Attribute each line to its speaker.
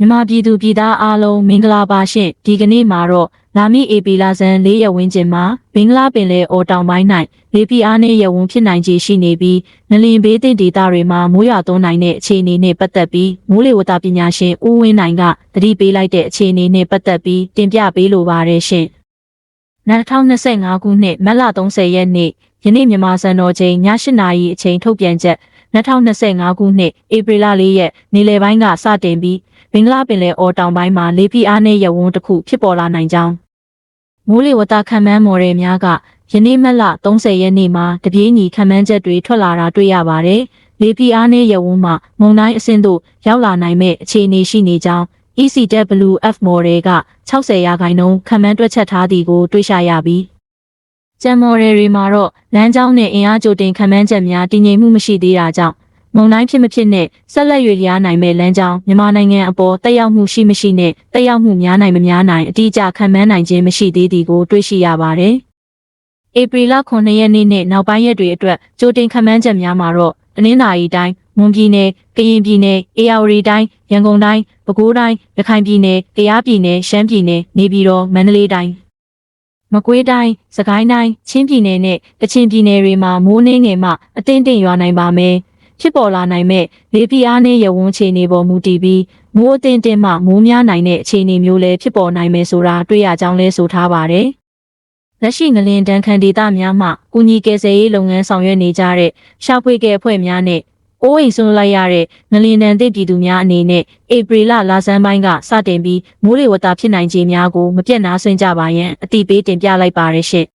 Speaker 1: မြန်မာပြည်သူပြည်သားအားလုံးမင်္ဂလာပါရှင်ဒီကနေ့မှာတော့လာမည့်ဧပြီလဆန်း၄ရက်ဝန်းကျင်မှာဘင်္ဂလားပင်လယ်အော်တောင်ပိုင်း၌လေပီအားနှင့်ရဝန်းဖြစ်နိုင်ခြေရှိနေပြီးနလင်ဘေးသင့်ဒေသတွေမှာမိုးရွာသွန်းနိုင်တဲ့အခြေအနေနဲ့ပတ်သက်ပြီးမိုးလေဝသပညာရှင်ဦးဝင်းနိုင်ကသတိပေးလိုက်တဲ့အခြေအနေနဲ့ပတ်သက်ပြီးတင်ပြပေးလိုပါတယ်ရှင်2025ခုနှစ်မတ်လ30ရက်နေ့ယနေ့မြန်မာစံတော်ချိန်ည8:00နာရီအချိန်ထုတ်ပြန်ချက်2025ခုနှစ်ဧပြီလ4ရက်နေ့လယ်ပိုင်းကစတင်ပြီး ဘင်္ဂလားပင်လယ်အော်တောင်ပိုင်းမှာလေပြင်းအားနည်းရဝန်းတစ်ခုဖြစ်ပေါ်လာနိုင်ကြောင်းမိုးလေဝသခန့်မှန်းမော်ဒယ်များကယနေ့မတ်လ30ရက်နေ့မှာတပြေးညီခန့်မှန်းချက်တွေထွက်လာတာတွေ့ရပါတယ်။လေပြင်းအားနည်းရဝန်းမှာမုန်တိုင်းအဆင့်သို့ရောက်လာနိုင်မဲ့အခြေအနေရှိနေကြောင်း ECWF မော်ဒယ်က60ရာခိုင်နှုန်းခန့်မှန်းတွက်ချက်ထားသည်ကိုတွေ့ရှိရပြီးကျန်မော်ဒယ်တွေမှာတော့လမ်းကြောင်းနဲ့အင်အားကြိုတင်ခန့်မှန်းချက်များတည်ငြိမ်မှုမရှိသေးတာကြောင့် မုန်တိုင်းဖြစ်မဖြစ်နဲ့ဆက်လက်ရွေ့လျားနိုင်မဲ့လမ်းကြောင်းမြန်မာနိုင်ငံအပေါ်တက်ရောက်မှုရှိမရှိနဲ့တက်ရောက်မှုများနိုင်မများနိုင်အတိအကျခန့်မှန်းနိုင်ခြင်းမရှိသေးသည်ကိုတွေ့ရှိရပါတယ်။ဧပြီလ9ရက်နေ့နဲ့နောက်ပိုင်းရက်တွေအတွက်ကြိုတင်ခန့်မှန်းချက်များမှာတော့တနင်္သာရီတိုင်းမွန်ပြည်နယ်ကရင်ပြည်နယ်အေရဝတီတိုင်းရန်ကုန်တိုင်းပဲခူးတိုင်းရခိုင်ပြည်နယ်ကယားပြည်နယ်ရှမ်းပြည်နယ်နေပြည်တော်မန္တလေးတိုင်းမကွေးတိုင်းစကိုင်းတိုင်းချင်းပြည်နယ်နဲ့ကချင်ပြည်နယ်တွေမှာမိုးနှင်းငယ်မှအသင့်တင့်ရွာနိုင်ပါမယ် ဖြစ်ပေါ်လာနိုင်မဲ့လေပြင်းအားနှင့်ရဝန်းခြေနေပေါ်မူတည်ပြီးမိုးအသင့်တင့်မှမိုးများနိုင်တဲ့အခြေအနေမျိုးလည်းဖြစ်ပေါ်နိုင်မယ်ဆိုတာတွေ့ရကြောင်းလဲဆိုထားပါတယ်လက်ရှိငလင်တန်းခန်ဒေတာများမှကုညီကယ်ဆယ်ရေးလုပ်ငန်းဆောင်ရွက်နေကြတဲ့ရှာဖွေကယ်အဖွဲ့များနဲ့အိုးအိမ်ဆွလိုက်ရတဲ့ငလင်တန်သစ်ပြည်သူများအနေနဲ့ဧပြီလလဆန်းပိုင်းကစတင်ပြီးမိုးလေဝသဖြစ်နိုင်ခြေများကိုမပြတ်နာဆွင့်ကြပါရန်အတိပေးတင်ပြလိုက်ပါရရှင့်